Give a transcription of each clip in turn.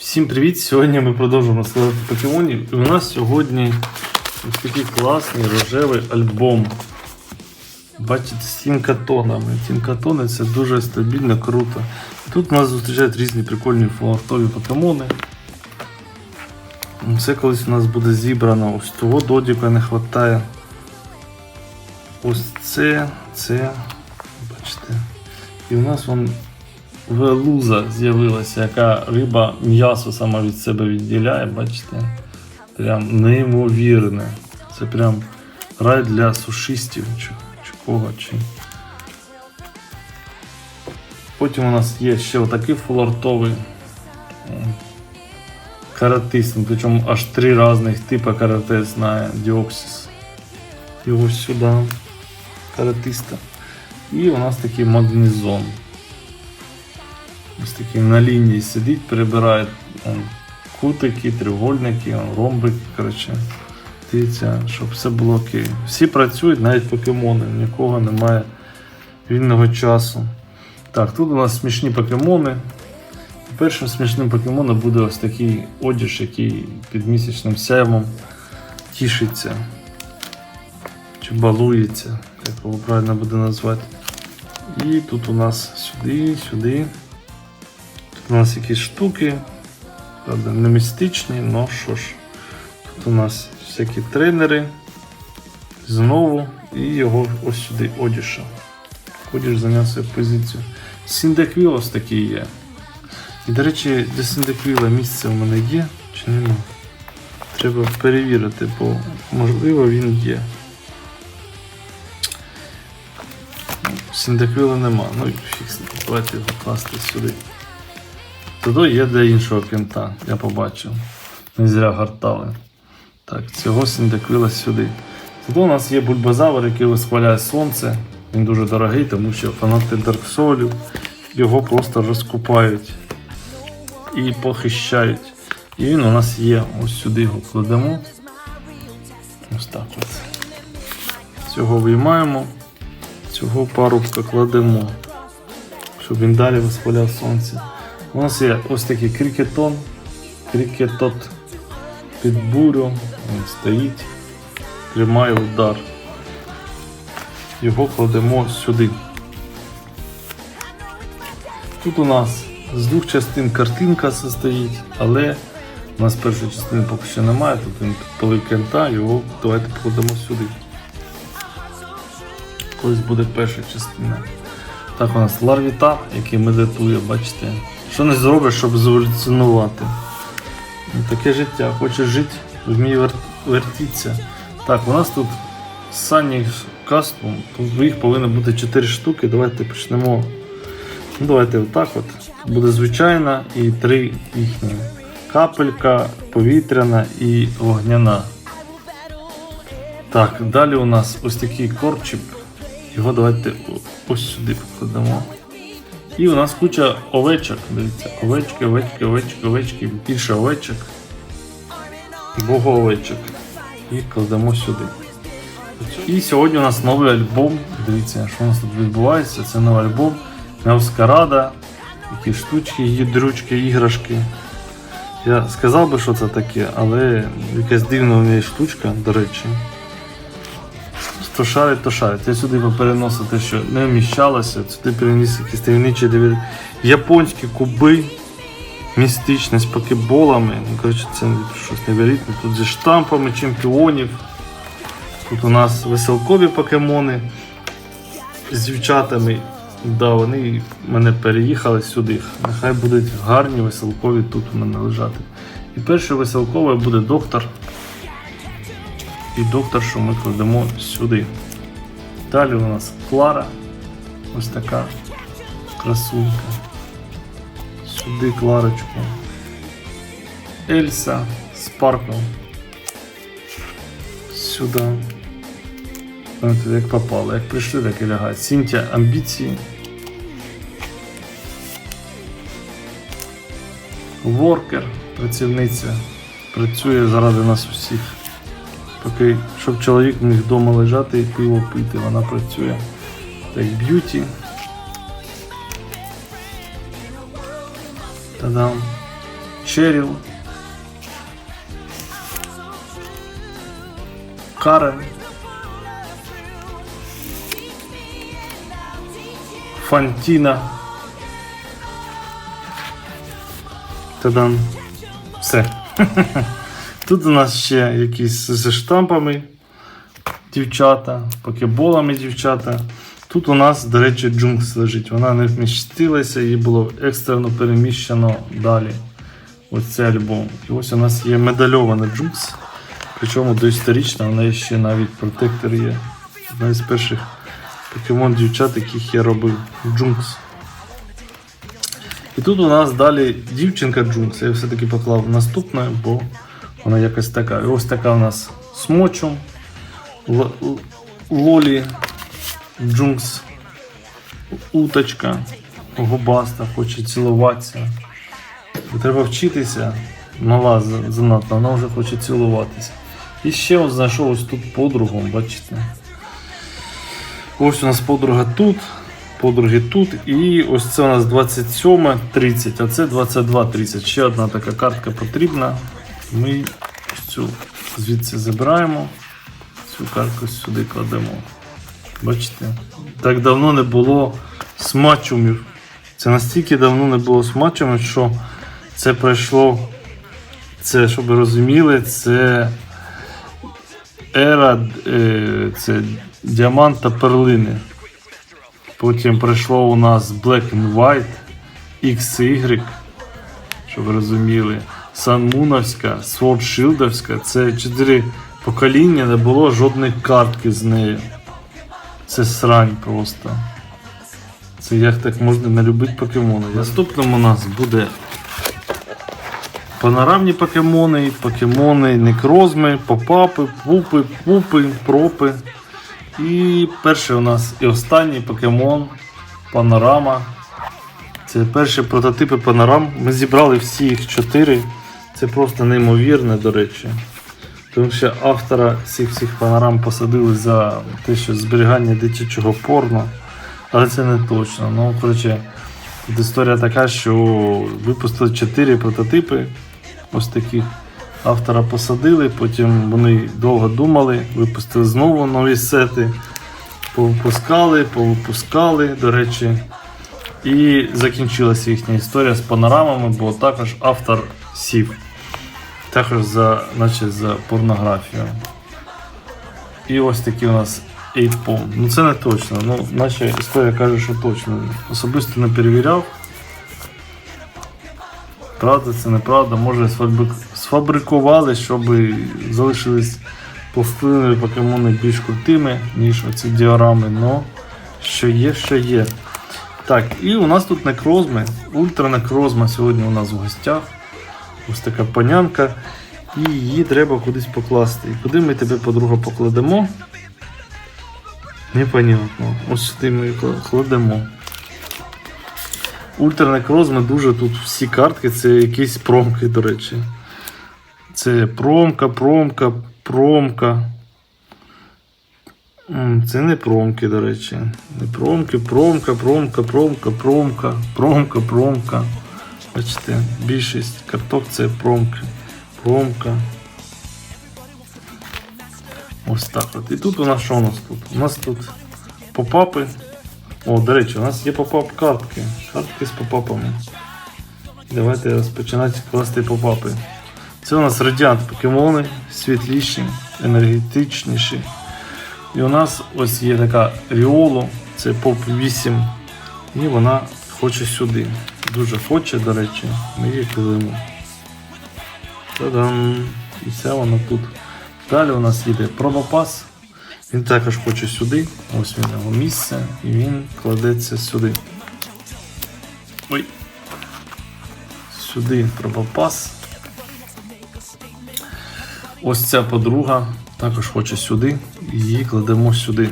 Всім привіт! Сьогодні ми продовжуємо складати покемонів. І у нас сьогодні ось такий класний рожевий альбом. Бачите, з тінкатонами. Тінкатони це дуже стабільно, круто. Тут нас зустрічають різні прикольні флортові покемони. Це колись у нас буде зібрано. Ось того додіка не вистачає. Ось це, це. Бачите. І у нас вон велуза з'явилася, яка риба м'ясо сама від себе відділяє, бачите? Прям неймовірне. Це прям рай для сушистів чи, чи кого. Чи. Потім у нас є ще отакий флортовий м, ну, причому аж три різних типи карате знає Діоксіс. І ось сюди каратиста. І у нас такий магнезон. Ось такий на лінії сидить, перебирає кутики, треугольники, он, ромбики, коротше. Дивіться, щоб все було окей. Всі працюють, навіть покемони, нікого немає вільного часу. Так, тут у нас смішні покемони. Першим смішним покемоном буде ось такий одіж, який під місячним сяйвом тішиться. Чи балується, як його правильно буде назвати. І тут у нас сюди, сюди. У нас якісь штуки. Правда, не містичні, але що ж. Тут у нас всякі тренери. Знову. І його ось сюди одіша. Одіж зайняв свою позицію. Сіндеквіл ось такий є. І, до речі, для Сіндеквіла місце в мене є чи нема? Треба перевірити, бо можливо він є. Сіндеквіла нема. Ну фіг. Давайте його класти сюди. Туди є для іншого кента, я побачив. Не зря гартали. Так, цього сіндеквіла сюди. Тут у нас є бульбазавр, який визволяє сонце. Він дуже дорогий, тому що фанати Souls його просто розкупають і похищають. І він у нас є. Ось сюди його кладемо. Ось так от. Цього виймаємо. Цього парубка кладемо, щоб він далі визволяв сонце. У нас є ось такий крикетон, крикетот під бурю, він стоїть, тримає удар. Його кладемо сюди. Тут у нас з двох частин картинка состоїть, але у нас першої частини поки що немає, тут він підпалив його давайте покладемо сюди. Колись буде перша частина. Так, у нас ларвіта, який медитує, бачите. Що не зробиш, щоб зеволюціонувати. Ну, Таке життя. Хочеш жити, вмій вер... вертітися. Так, у нас тут сані кастом, їх повинно бути 4 штуки. Давайте почнемо. Ну, давайте отак от. Буде звичайна і три їхні. Капелька, повітряна і вогняна. Так, далі у нас ось такий корчик. Його давайте ось сюди покладемо. І у нас куча овечок. Дивіться, овечки, овечки, овечки, овечки, більше овечок. Бого овечок. І кладемо сюди. І сьогодні у нас новий альбом. Дивіться, що у нас тут відбувається. Це новий альбом. Неоскарада, які штучки, ядрючки, іграшки. Я сказав би, що це таке, але якась дивна в неї штучка, до речі. То шарить, то шарить. Я сюди переносив те, що не вміщалося. Сюди переніс якісь таємничі диві- японські куби, містичні з покеболами. Коротше, це щось невероятне. Тут зі штампами чемпіонів. Тут у нас веселкові покемони з дівчатами. Да, вони мене переїхали сюди. Нехай будуть гарні веселкові тут у мене лежати. І перший веселковий буде доктор і доктор, що ми кладемо сюди. Далі у нас Клара. Ось така красунька. Сюди Кларочку. Ельса Спаркл. Сюди. Як попало, як прийшли, так і лягають. Сінтя амбіції. Воркер, працівниця, працює заради нас усіх. Поки, щоб чоловік міг вдома лежати і пиво пити, вона працює. Так, б'юті. Та-дам. Черіл. Карен. Фантіна. Тадан. Все. Тут у нас ще якісь зі штампами дівчата, покеболами дівчата. Тут у нас, до речі, джункс лежить. Вона не вмістилася, її було екстрено переміщено далі. Ось альбом. І ось у нас є медальована джункс. Причому доісторична, в неї ще навіть протектор є. Одна із перших покемон дівчат, яких я робив. Джункс. І тут у нас далі дівчинка Джункс. Я все-таки поклав наступне, бо вона якась така. Ось така у нас л- Лолі Джункс. Уточка. Губаста, хоче цілуватися. Треба вчитися. Мала за- занадто, вона вже хоче цілуватися. І ще от знайшов ось тут подругу, бачите. Ось у нас подруга тут, подруги тут. І ось це у нас 27.30, а це 22.30. Ще одна така картка потрібна. Ми цю звідси забираємо. Цю картку сюди кладемо. Бачите? Так давно не було смачумів. Це настільки давно не було смачумів, що це пройшло. Це, щоб ви розуміли, це ера е, це діамант та перлини. Потім прийшло у нас Black and White, XY, щоб ви розуміли, Санмуновська, Shieldовська. Це чотири покоління, не було жодної картки з нею. Це срань просто. Це як так можна не любити покемони. Наступним у нас буде панорамні покемони, покемони, некрозми, попапи, пупи, пупи, пропи. І перший у нас і останній покемон Панорама. Це перші прототипи панорам. Ми зібрали всі їх чотири. Це просто неймовірне, до речі. Тому що автора всіх цих панорам посадили за те, що зберігання дитячого порно. Але це не точно. Ну, коротше, тут історія така, що випустили чотири прототипи. Ось таких автора посадили, потім вони довго думали, випустили знову нові сети, повипускали, повипускали, до речі. І закінчилася їхня історія з панорамами, бо також автор сів. Також за, наче за порнографію. І ось такі у нас 8 Ну це не точно. Ну, наша історія каже, що точно. Особисто не перевіряв. Правда, це неправда. Може сфабрикували, щоб залишились пластилинові покемони більш крутими, ніж оці діорами. Ну, що є, що є. Так, і у нас тут некрозми. Ультра некрозма сьогодні у нас в гостях. Ось така панянка. І її треба кудись покласти. І куди ми тебе, подруга, покладемо? Непонятно. Ось сюди ми кладемо. Ультранекрозми дуже тут всі картки, це якісь промки, до речі. Це промка, промка, промка. Це не промки, до речі. Не промки, промка, промка, промка, промка, промка, промка. Бачите, більшість карток це промки. Промка. Ось так от. І тут у нас що у нас тут? У нас тут попапи. О, до речі, у нас є попап картки. Картки з попапами. Давайте розпочинати класти попапи. Це у нас радіант покемони, світліші, енергетичніші. І у нас ось є така Ріоло, це поп 8. І вона хоче сюди. Дуже хоче, до речі, ми її кладемо. Та-дам! І ця вона тут. Далі у нас їде пробопас. Він також хоче сюди. Ось він його місце. І він кладеться сюди. Ой. Сюди пробопас. Ось ця подруга також хоче сюди. Її кладемо сюди.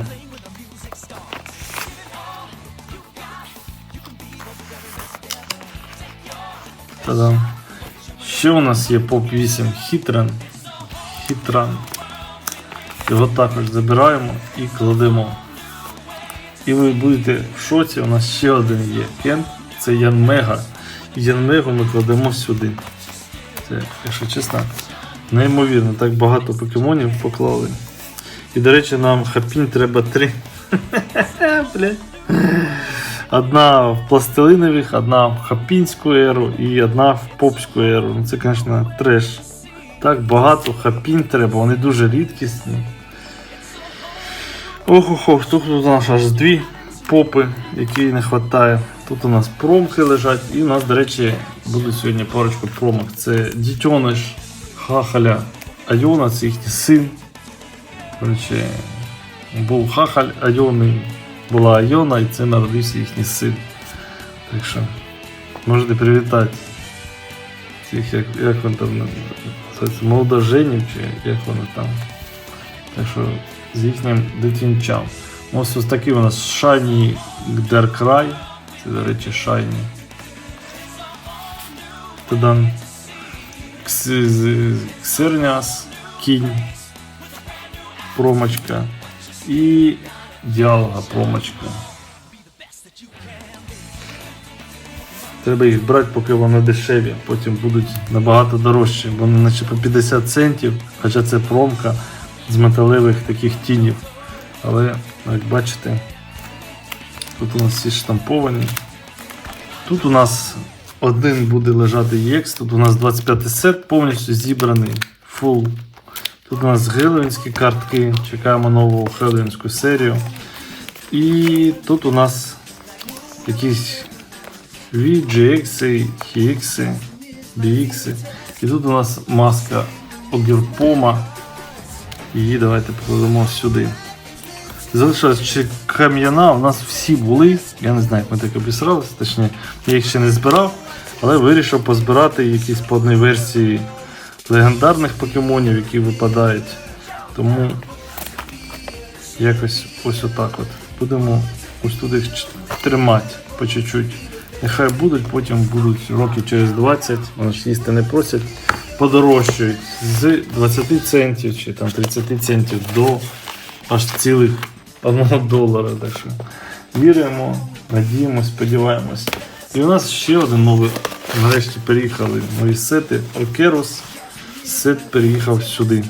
Та-дам. Ще у нас є поп 8 хитран. Хитран. Його також забираємо і кладемо. І ви будете в шоці, у нас ще один є Кен, це Ян Мега. І Ян Мегу ми кладемо сюди. Це, якщо чесно, неймовірно, так багато покемонів поклали. І, до речі, нам хапінь треба три. Блядь. Одна в пластилинових, одна в хапінську еру і одна в попську еру. Ну, Це, звісно, треш. Так багато хапінь треба, вони дуже рідкісні. Ох-ох-ох, тут у нас аж дві попи, які не вистачає. Тут у нас промки лежать, і у нас, до речі, буде сьогодні парочку промок. Це дітьониш Хахаля Айона, це їхній син. Коротше, був Хахаль Айони, була Айона, і це народився їхній син. Так що можете привітати цих, як, як він там молодоженів, чи як вони там. Так що з їхнім дитинчам. Ось ось такий у нас Shiny Darkrai. Це, до речі, Shiny. Тоді Ксерняс, Кінь, промочка і Діалга промочка. Треба їх брати, поки вони дешеві, потім будуть набагато дорожчі. Вони наче по 50 центів, хоча це промка з металевих таких тінів. Але, як бачите, тут у нас всі штамповані. Тут у нас один буде лежати EX, тут у нас 25 сет повністю зібраний. Full. Тут у нас геловінські картки, чекаємо нову геловінську серію. І тут у нас якісь VGX, HX, BX. І тут у нас маска Огірпома. Її давайте покладемо сюди. Залишилась ще кам'яна, у нас всі були. Я не знаю, як ми так обісралися, точніше, я їх ще не збирав, але вирішив позбирати якісь по одній версії легендарних покемонів, які випадають. Тому якось ось отак от. Будемо ось тут тримати по чуть-чуть. Нехай будуть, потім будуть роки через 20, вони ж їсти не просять, подорожчають з 20 центів чи там 30 центів до аж цілих 1 долара. Так що віримо, надіємося, сподіваємось. І у нас ще один новий, нарешті переїхали нові сети. Окерус. Сет переїхав сюди.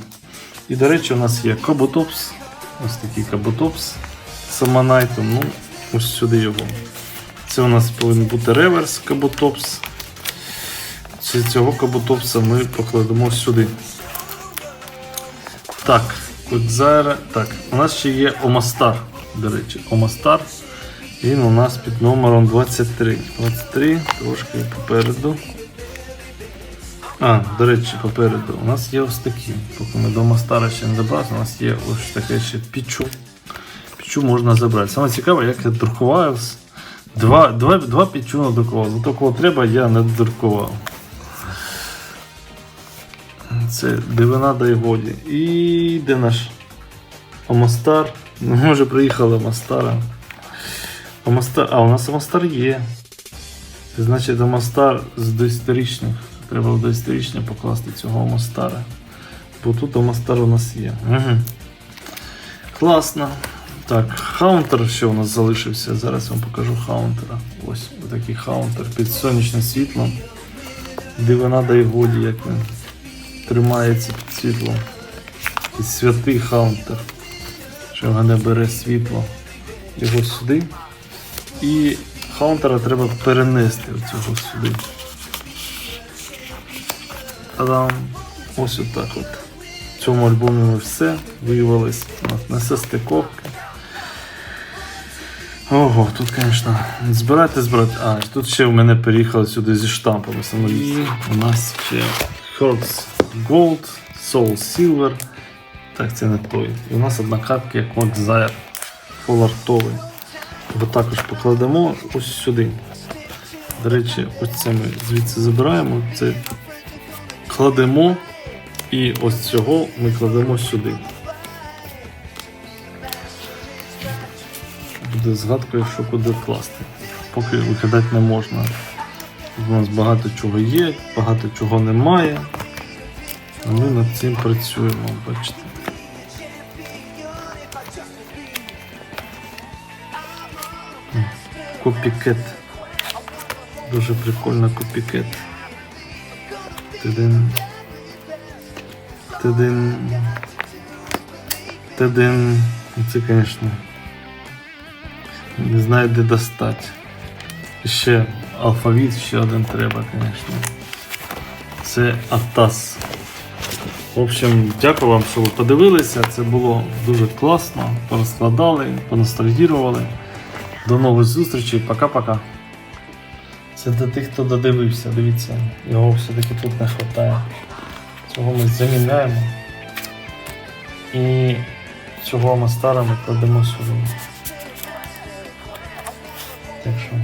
І, до речі, у нас є Каботопс. Ось такий Каботопс Саманайтом. Ну, ось сюди його. Це у нас повинен бути реверс Каботопс. Цього Каботопса ми покладемо сюди. Так, от. Так, у нас ще є Омастар. До речі, Омастар. Він у нас під номером 23. 23, трошки попереду. А, до речі, попереду. У нас є ось такі. Поки ми до Омастара ще не добралися, у нас є ось таке ще пічу. Пічу можна забрати. Саме цікаве, як я друкував. Два, два, два пічу надрукував. За такого треба, я не друкував. Це дивина да й годі. І де наш Омастар? Ну, може приїхали Омастара. Омастар. А, у нас Омастар є. Значить Омастар з доісторичних. Треба в доісторичне покласти цього Омастара. Бо тут Омастар у нас є. Угу. Класно. Так, хаунтер ще у нас залишився. Зараз я вам покажу хаунтера. Ось такий хаунтер під сонячним світлом. Дивина да й годі, як він тримається під світлом. І святий хаунтер. Що його не бере світло. Його сюди. І хаунтера треба перенести оцього сюди. Та-дам! Ось отак от. В цьому альбомі ми все виявилось. Несе стиковки. Ого, тут, звісно, збирати, збирати. А, тут ще в мене переїхали сюди зі штампами самоліт. У нас ще Hearts Gold, Soul Silver. Так, це не той. І у нас одна картка, як Макзайр, фолартовий. Його також покладемо ось сюди. До речі, ось це ми звідси забираємо. Це кладемо. І ось цього ми кладемо сюди. Буде згадкою, що куди класти. Поки викидати не можна. У нас багато чого є, багато чого немає. Ми над цим працюємо, бачите. Копікет. Дуже прикольно копікет. Тидин. Тидин. Тидин. Це, звісно. Не знаю, де достати. Ще алфавіт, ще один треба, звісно. Це Атас. В общем, дякую вам, що ви подивилися. Це було дуже класно. Порозкладали, поностальгірували. До нових зустрічей. Пока-пока. Це для тих, хто додивився. Дивіться, його все-таки тут не вистачає. Цього ми заміняємо. І цього ми старими кладемо сюди. Так що.